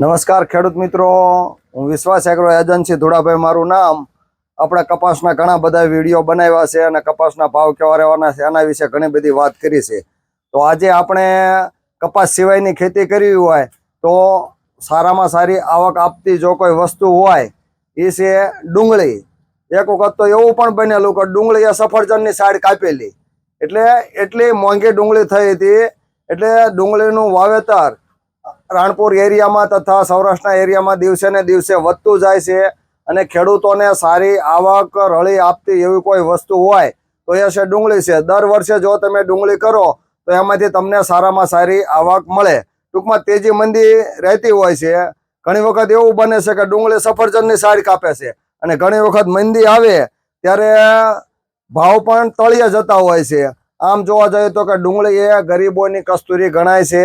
નમસ્કાર ખેડૂત મિત્રો. હું વિશ્વાસ એગ્રો એજન્સી ધોળાભાઈ, મારું નામ. આપણે કપાસના ઘણા બધા વીડિયો બનાવ્યા છે અને કપાસના ભાવ કેવા રહેવાના છે એના વિશે ઘણી બધી વાત કરી છે. તો આજે આપણે કપાસ સિવાયની ખેતી કરવી હોય તો સારામાં સારી આવક આપતી જો કોઈ વસ્તુ હોય, એ છે ડુંગળી. એક વખત તો એવું પણ બનેલું કે ડુંગળી એ સફરજનની સાઈડ કાપેલી. એટલે એટલી મોંઘી ડુંગળી થઈ હતી, એટલે ડુંગળીનું વાવેતર રાણપુર એરિયામાં તથા સૌરાષ્ટ્રના એરિયામાં દિવસે ને દિવસે વધતું જાય છે અને ખેડૂતોને સારી આવક રળી આપતી એવી કોઈ વસ્તુ હોય તો એ છે ડુંગળી છે. દર વર્ષે જો તમે ડુંગળી કરો તો એમાંથી તમને સારામાં સારી આવક મળે. ટૂંકમાં તેજી મંદી રહેતી હોય છે. ઘણી વખત એવું બને છે કે ડુંગળી સફરજનની સાઈડ કાપે છે અને ઘણી વખત મંદી આવે ત્યારે ભાવ પણ તળિયે જતા હોય છે. આમ જોવા જઈએ તો કે ડુંગળી એ ગરીબોની કસ્તુરી ગણાય છે.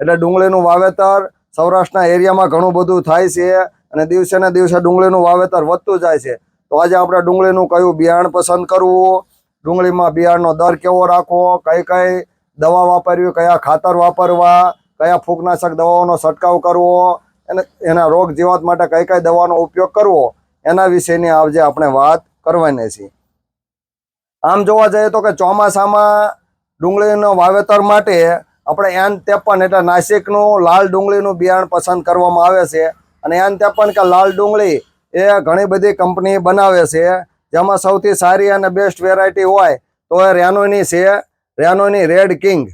એટલે ડુંગળીનું વાવેતર સૌરાષ્ટ્રના એરિયામાં ઘણું બધું થાય છે અને દિવસે ને દિવસે ડુંગળીનું વાવેતર વધતું જાય છે. તો આજે આપણે ડુંગળીનું કયું બિયારણ પસંદ કરવું? ડુંગળીમાં બિયારણનો દર કેવો રાખવો? કઈ કઈ દવા વાપરવી? કયા ખાતર વાપરવા? કયા ફૂગનાશક દવાઓનો છંટકાવ કરવો? અને એના રોગ જીવાત માટે કઈ કઈ દવાનો ઉપયોગ કરવો? એના વિશેની આજે આપણે વાત કરવાની છે. આમ જોવા જઈએ તો કે ચોમાસામાં ડુંગળીનો વાવેતર માટે આપણે એન ત્રેપન એટલે નાસિકનું લાલ ડુંગળીનું બિયારણ પસંદ કરવામાં આવે છે. અને એન ત્રેપન કે લાલ ડુંગળી એ ઘણી બધી કંપની બનાવે છે. જેમાં સૌથી સારી અને બેસ્ટ વેરાયટી હોય તો એ રેનોની છે, રેનોની રેડ કિંગ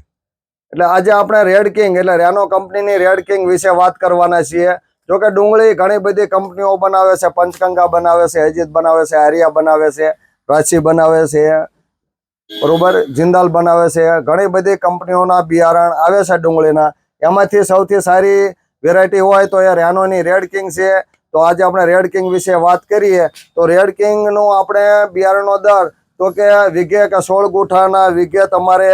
એટલે આજે આપણે રેડ કિંગ એટલે રેનો કંપનીની રેડ કિંગ વિશે વાત કરવાના છીએ. જોકે ડુંગળી ઘણી બધી કંપનીઓ બનાવે છે. પંચગંગા બનાવે છે, અજીત બનાવે છે, આર્યા બનાવે છે રાશી બનાવે છે. બરોબર? જિંદાલ બનાવે છે. ઘણી બધી કંપનીઓના બિયારણ આવે છે ડુંગળીના. એમાંથી સૌથી સારી વેરાયટી હોય તો એ રેનોની રેડ કિંગ છે. તો આજે આપણે રેડ કિંગ વિશે વાત કરીએ. તો રેડ કિંગનું આપણે બિયારણનો દર તો કે વીઘે કે સોળ ગુઠાના વીઘે તમારે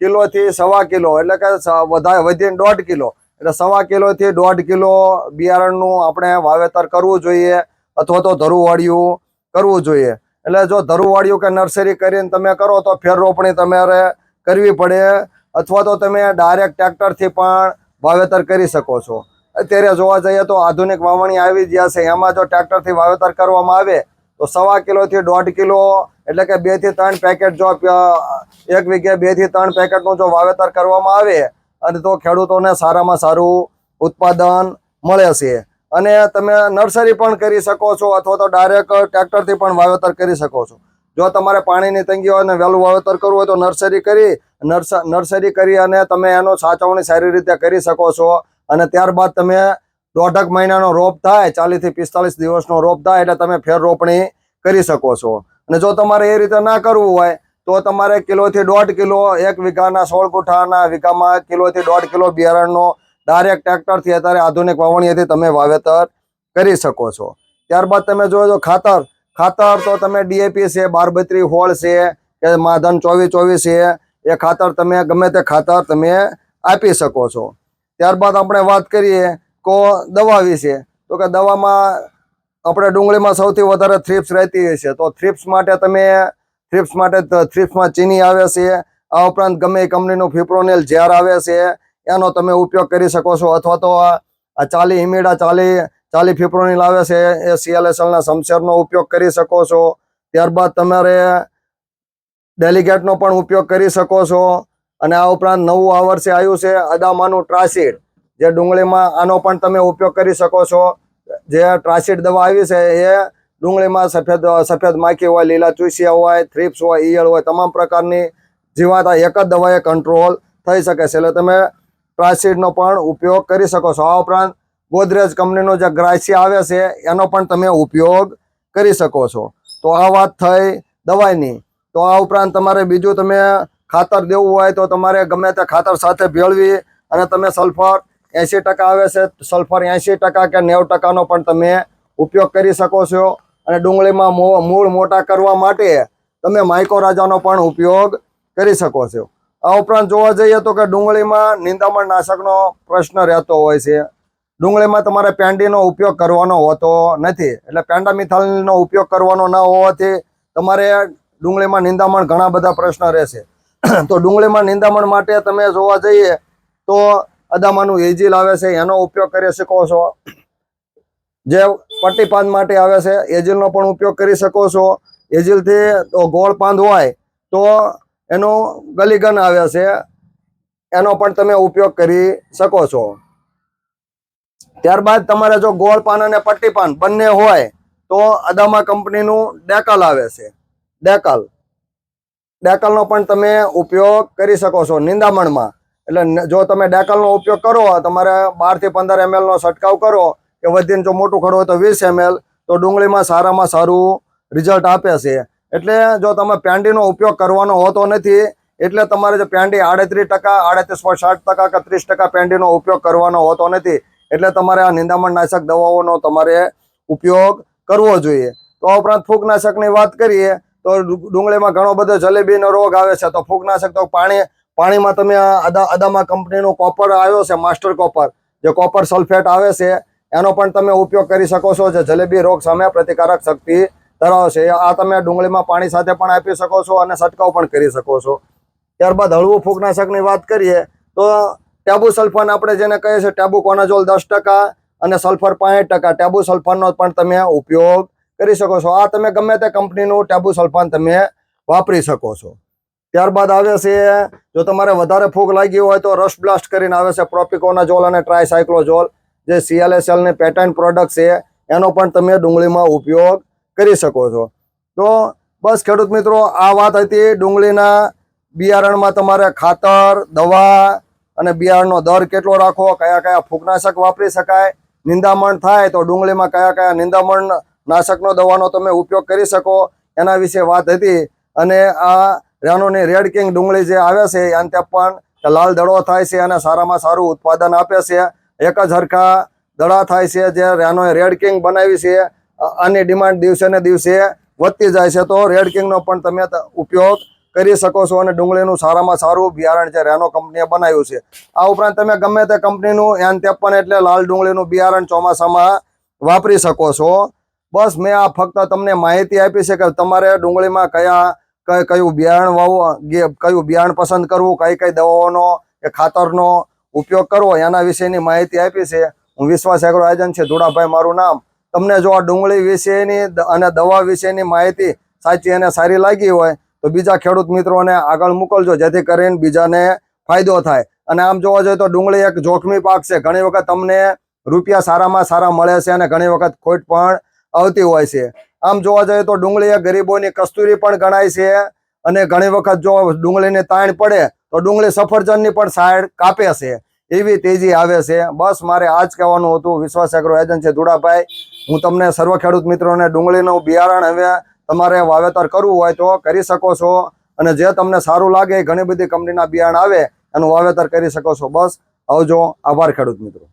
કિલોથી સવા કિલો એટલે કે વધારે વધીને દોઢ કિલો. એટલે સવા કિલોથી દોઢ કિલો બિયારણનું આપણે વાવેતર કરવું જોઈએ. અથવા તો ધરુવાળિયું કરવું જોઈએ. એટલે જો ધરુવાળિયું કે નર્સરી કરીને તમે કરો તો ફેર રોપણી તમારે કરવી પડે, અથવા તો તમે ડાયરેક્ટ ટ્રેક્ટરથી પણ વાવેતર કરી શકો છો. અત્યારે જોવા જઈએ તો આધુનિક વાવણી આવી ગયા છે. એમાં જો ટ્રેક્ટરથી વાવેતર કરવામાં આવે, તો સવા કિલોથી દોઢ કિલો, એટલે કે બેથી ત્રણ પેકેટ જો એક વીઘે બેથી ત્રણ પેકેટનું જો વાવેતર કરવામાં આવે, અને તો ખેડૂતોને સારામાં સારું ઉત્પાદન મળે છે. અને તમે નર્સરી પણ કરી શકો છો અથવા તો ડાયરેક્ટ ટ્રેક્ટરથી પણ વાવેતર કરી શકો છો. જો તમારે પાણીની તંગી હોય અને વહેલું વાવેતર કરવું હોય તો નર્સરી કરી, નર્સ, નર્સરી કરી અને તમે એનો સાચવણી સારી રીતે કરી શકો છો. અને ત્યારબાદ તમે દોઢક મહિનાનો રોપ થાય, ચાલીસથી પિસ્તાલીસ દિવસનો રોપ થાય એટલે તમે ફેર રોપણી કરી શકો છો. અને જો તમારે એ રીતે ના કરવું હોય, તો તમારે કિલોથી દોઢ કિલો એક વીઘાના સોળ ગુઠાના વીઘામાં કિલોથી દોઢ કિલો બિયારણનો ડાયરેક્ટ ટ્રેક્ટરથી અત્યારે આધુનિક વાવણીથી તમે વાવેતર કરી શકો છો. ત્યારબાદ તમે જોજો ખાતર ખાતર તો તમે ડીએપી છે, બારબત્રી હોળ છે, કે માધન ચોવીસ ચોવીસ છે, એ ખાતર તમે ગમે તે ખાતર તમે આપી શકો છો. ત્યારબાદ આપણે વાત કરીએ કો દવા વિશે. તો કે દવામાં આપણે ડુંગળીમાં સૌથી વધારે થ્રિપ્સ રહેતી હોય છે. તો થ્રિપ્સ માટે તમે થ્રિપ્સ માટે થ્રિપ્સમાં ચીની આવે છે. આ ઉપરાંત ગમે કંપનીનું ફિપ્રોનેલ ઝેર આવે છે. એનો તમે ઉપયોગ કરી શકો છો. અથવા તો આ ચાલી હિમીડા ચાલી ચાલી ફીપરોની લાવે છે. એ સીએલએસએલના શમશેરનો ઉપયોગ કરી શકો છો. ત્યારબાદ તમારે ડેલિગેટનો પણ ઉપયોગ કરી શકો છો. અને આ ઉપરાંત નવું આ વર્ષે આવ્યું છે, અદામાનું ટ્રાસિડ, જે ડુંગળીમાં આનો પણ તમે ઉપયોગ કરી શકો છો. જે ટ્રાસિડ દવા આવી છે, એ ડુંગળીમાં સફેદ સફેદ માખી હોય, લીલા ચૂસિયા હોય, થ્રીપ્સ હોય, ઈયળ હોય, તમામ પ્રકારની જીવાત એક જ દવાએ કંટ્રોલ થઈ શકે છે. એટલે તમે ટ્રાસિડનો પણ ઉપયોગ કરી શકો છો. આ ઉપરાંત ગોદરેજ કંપનીનો જે ગ્રાસી આવે છે, એનો પણ તમે ઉપયોગ કરી શકો છો. તો આ વાત થઈ દવાઈની. તો આ ઉપરાંત તમારે બીજું તમે ખાતર દેવું હોય તો તમારે ગમે તે ખાતર સાથે ભેળવી અને તમે સલ્ફર એંસી ટકા આવે છે, સલ્ફર એંસી ટકા કે નેવું ટકાનો પણ તમે ઉપયોગ કરી શકો છો. અને ડુંગળીમાં મૂળ મોટા કરવા માટે તમે માઇકોરાજાનો પણ ઉપયોગ કરી શકો છો. આ ઉપરાંત જોવા જઈએ તો કે ડુંગળીમાં નિંદામણ નાશકનો પ્રશ્ન રહેતો હોય છે. ડુંગળીમાં તમારે પેન્ડીનો ઉપયોગ કરવાનો હોતો નથી. એટલે પેન્ડામિથાલનો ઉપયોગ કરવાનો ના હોવાથી તમારે ડુંગળીમાં નિંદામણ ઘણા બધા પ્રશ્ન રહેશે. તો ડુંગળીમાં નિંદામણ માટે તમે જોવા જઈએ તો અદામાનું એજીલ આવે છે. એનો ઉપયોગ કરી શકો છો. જે પટ્ટીપાંદ માટે આવે છે એજીલનો પણ ઉપયોગ કરી શકો છો. એજીલથી ગોળ પાંદ હોય તો એનો ગલીગન આવે છે. એનો પણ તમે ઉપયોગ કરી શકો છો. ત્યારબાદ તમારે જો ગોળ પાન અને પટ્ટી પાન બંને હોય, તો અદામા કંપનીનું ડેકલ આવે છે. ડેકલ. ડેકલનો પણ તમે ઉપયોગ કરી શકો છો નિંદામણમાં. એટલે જો તમે ડેકલનો ઉપયોગ કરો, તમારે બારથી પંદર એમએલનો છંટકાવ કરો, કે વધીને જો મોટું ખડો હોય તો વીસ એમએલ, તો ડુંગળીમાં સારામાં સારું રિઝલ્ટ આપે છે. એટલે જો તમે પેન્ડીનો ઉપયોગ કરવાનો હોતો નથી, એટલે તમારે જો પેન્ડી આડત્રીસ ટકા, આડત્રીસ પોઈન્ટ સાઠ ટકા કે ત્રીસ ટકા પેન્ડીનો ઉપયોગ કરવાનો હોતો નથી, એટલે તમારે આ નિંદામણ નાશક દવાઓનો તમારે ઉપયોગ કરવો જોઈએ. તો આ ઉપરાંત ફૂગનાશકની વાત કરીએ, તો ડુંગળીમાં ઘણો બધો જલેબીનો રોગ આવે છે, તો ફૂગનાશક તો પાણી, પાણીમાં તમે અદા, અદામા કંપનીનો કોપર આવ્યો છે, માસ્ટર કોપર, જે કોપર સલ્ફેટ આવે છે, એનો પણ તમે ઉપયોગ કરી શકો છો, જે જલેબી રોગ સામે પ્રતિકારક શક્તિ ધરાવે છે. આ તમે ડુંગળીમાં પાણી સાથે પણ આપી શકો છો અને છંટકાવ પણ કરી શકો છો. ત્યારબાદ હળવું ફૂગનાશકની વાત કરીએ, તો ટેબુ સલ્ફાન આપણે જેને કહીએ છીએ ટેબુ કોનાજોલ દસ ટકા અને સલ્ફર પાંચ ટકા. ટેબુ સલ્ફાનનો પણ તમે ઉપયોગ કરી શકો છો. આ તમે ગમે તે કંપનીનું ટેબુ સલ્ફાન તમે વાપરી શકો છો. ત્યારબાદ આવે છે, જો તમારે વધારે ફૂગ લાગી હોય તો રસ બ્લાસ્ટ કરીને આવે છે પ્રોપિકોનાજોલ અને ટ્રાયસાયક્લોઝોલ જે સીએલએસએલની પેટર્ન પ્રોડક્ટ છે, એનો પણ તમે ડુંગળીમાં ઉપયોગ કરી શકો છો. તો બસ ખેડૂત મિત્રો, આ વાત હતી ડુંગળીના બિયારણમાં તમારે ખાતર, દવા અને બિયારણનો દર કેટલો રાખવો, કયા કયા ફૂગનાશક વાપરી શકાય, નિંદામણ થાય તો ડુંગળીમાં કયા કયા નિંદામણ નાશકનો દવાનો તમે ઉપયોગ કરી શકો, એના વિશે વાત હતી. અને આ રાનોની રેડ કિંગ ડુંગળી જે આવે છે અંતે પણ લાલ દડો થાય છે અને સારામાં સારું ઉત્પાદન આપે છે. એક જ હરખા દડા થાય છે જે રાનોએ રેડ કિંગ બનાવી છે. આની ડિમાન્ડ દિવસે ને દિવસે વધતી જાય છે. તો રેડ કિંગનો પણ તમે ઉપયોગ કરી શકો છો અને ડુંગળીનું સારામાં સારું બિયારણ છે. રેનો કંપનીએ બનાવ્યું છે. આ ઉપરાંત તમે ગમે તે કંપનીનું એન ત્રેપન એટલે લાલ ડુંગળીનું બિયારણ ચોમાસામાં વાપરી શકો છો. બસ મેં આ ફક્ત તમને માહિતી આપી છે કે તમારે ડુંગળીમાં કયા કયું બિયારણ વાવવું કયું બિયારણ પસંદ કરવું, કઈ કઈ દવાઓનો કે ખાતરનો ઉપયોગ કરવો, એના વિશેની માહિતી આપી છે. હું વિશ્વાસ એગ્રો છે. ધુડાભાઈ મારું નામ. તમને જો આ ડુંગળી વિશેની અને દવા વિશેની માહિતી સાચી અને સારી લાગી હોય, તો બીજા ખેડૂત મિત્રોને આગળ મોકલજો, જેથી કરીને બીજાને ફાયદો થાય. અને આમ જોવા જોઈએ તો ડુંગળી એક જોખમી પાક છે. ઘણી વખત તમને રૂપિયા સારામાં સારા મળે છે અને ઘણી વખત ખોટ પણ આવતી હોય છે. આમ જોવા જઈએ તો ડુંગળી એ ગરીબોની કસ્તુરી પણ ગણાય છે. અને ઘણી વખત જો ડુંગળીને તાણ પડે, તો ડુંગળી સફરજનની પણ સાઈડ કાપે છે. એવી તેજી આવે છે. બસ મારે આ જ કહેવાનું હતું. વિશ્વાસ એગ્રો એજન્સી ધુડાભાઈ, હું તમને સર્વ ખેડૂત મિત્રોને ડુંગળીનું બિયારણ હવે તમારે વાવેતર કરવું હોય તો કરી શકો છો. અને જે તમને સારું લાગે, ઘણી બધી કંપનીના બિયારણ આવે, એનું વાવેતર કરી શકો છો. બસ આવજો. આભાર ખેડૂત મિત્રો.